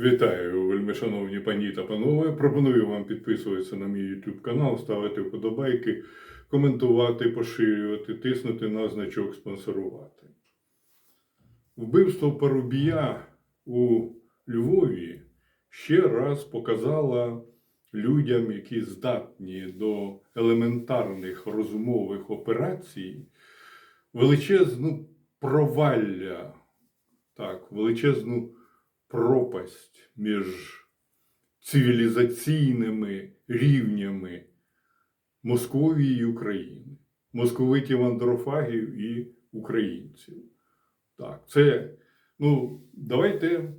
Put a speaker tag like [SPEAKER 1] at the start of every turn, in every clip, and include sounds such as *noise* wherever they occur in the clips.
[SPEAKER 1] Вітаю, вельмишановні пані та панове. Пропоную вам підписуватися на мій YouTube канал, ставити вподобайки, коментувати, поширювати, тиснути на значок спонсорувати. Вбивство Парубія у Львові ще раз показало людям, які здатні до елементарних розумових операцій, величезну провалля, так, величезну пропасть між цивілізаційними рівнями Московії і України, московитів андрофагів і українців. Так, це, ну, давайте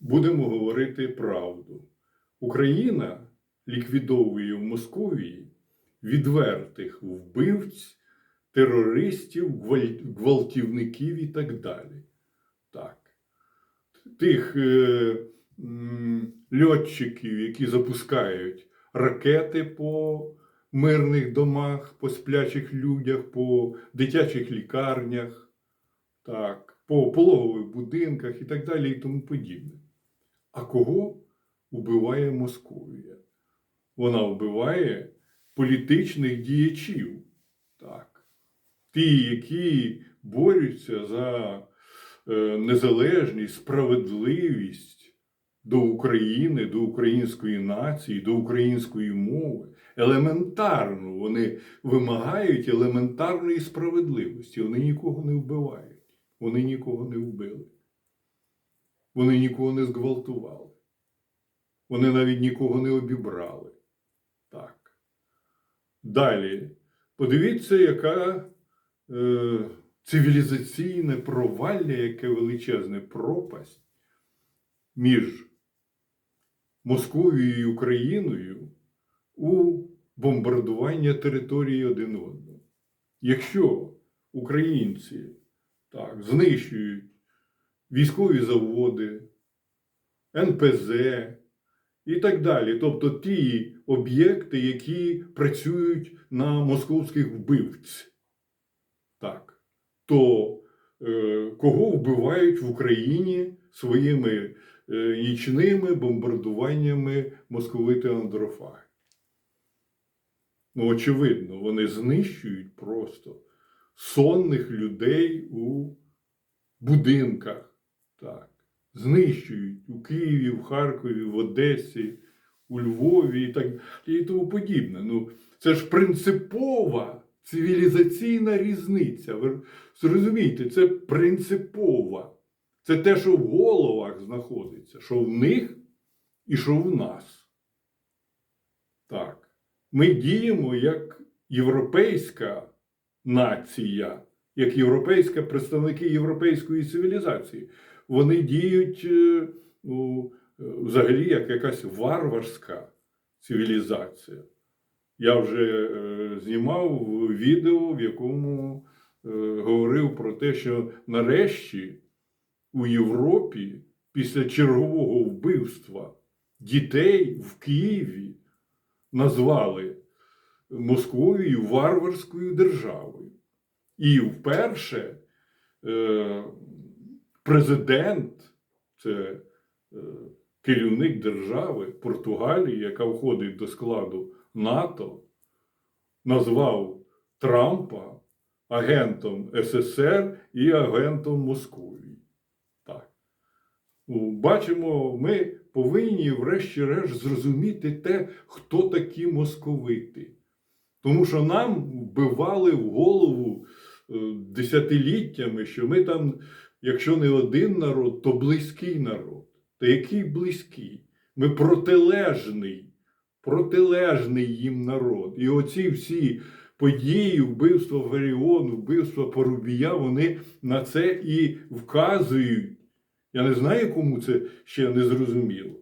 [SPEAKER 1] будемо говорити правду. Україна ліквідовує в Московії відвертих вбивць, терористів, гвалтівників і так далі. Так. Тих е, м, льотчиків, які запускають ракети по мирних домах, по сплячих людях, по дитячих лікарнях, так, по пологових будинках і так далі, і тому подібне. А кого вбиває Московія? Вона вбиває політичних діячів. Так. Ті, які борються за незалежність, справедливість до України, до української нації, до української мови. Елементарно вони вимагають елементарної справедливості. Вони нікого не вбивають. Вони нікого не вбили. Вони нікого не зґвалтували. Вони навіть нікого не обібрали. Так. Далі. Подивіться, яка е, цивілізаційне провалля, яке величезне пропасть між Московією і Україною у бомбардування території один одного. Якщо українці так, знищують військові заводи, НПЗ і так далі, тобто ті об'єкти, які працюють на московських вбивць, так, то е, кого вбивають в Україні своїми е, нічними бомбардуваннями московити андрофаги? Ну, очевидно, вони знищують просто сонних людей у будинках. Так. Знищують у Києві, в Харкові, в Одесі, у Львові і так і тому подібне. Ну, це ж принципова цивілізаційна різниця. Ви зрозумієте, це принципова. Це те, що в головах знаходиться, що в них і що в нас. Так. Ми діємо як європейська нація, як європейська представники європейської цивілізації. Вони діють е, ну, е, взагалі як якась варварська цивілізація. Я вже е, знімав відео, в якому е, говорив про те, що нарешті у Європі після чергового вбивства дітей в Києві назвали Московію варварською державою. І вперше е, президент, це керівник держави Португалії, яка входить до складу НАТО, назвав Трампа агентом СССР і агентом Московії. Так. Бачимо, ми повинні, врешті-решт, зрозуміти те, хто такі московити. Тому що нам вбивали в голову е, десятиліттями, що ми там, якщо не один народ, то близький народ. Та який близький? Ми протилежний, протилежний їм народ. І оці всі події, вбивство Варіону, вбивство Порубія, вони на це і вказують. Я не знаю, кому це ще не зрозуміло.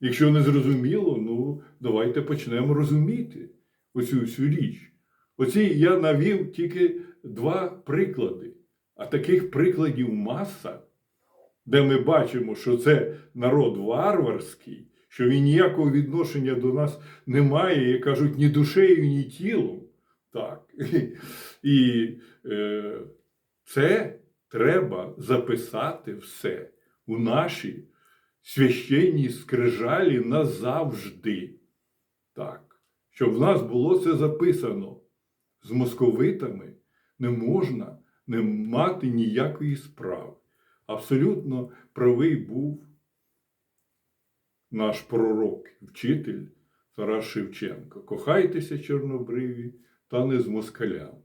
[SPEAKER 1] Якщо не зрозуміло, ну давайте почнемо розуміти оцю всю річ. Оці я навів тільки два приклади, а таких прикладів маса, де ми бачимо, що це народ варварський, що він ніякого відношення до нас не має, як кажуть, ні душею, ні тілом. Так. *laughs* І е, це треба записати все у наші священні скрижалі назавжди. Так, щоб в нас було це записано. З московитами не можна не мати ніякої справи. Абсолютно правий був наш пророк, вчитель Тарас Шевченко. Кохайтеся, чорнобриві, та не з москалями.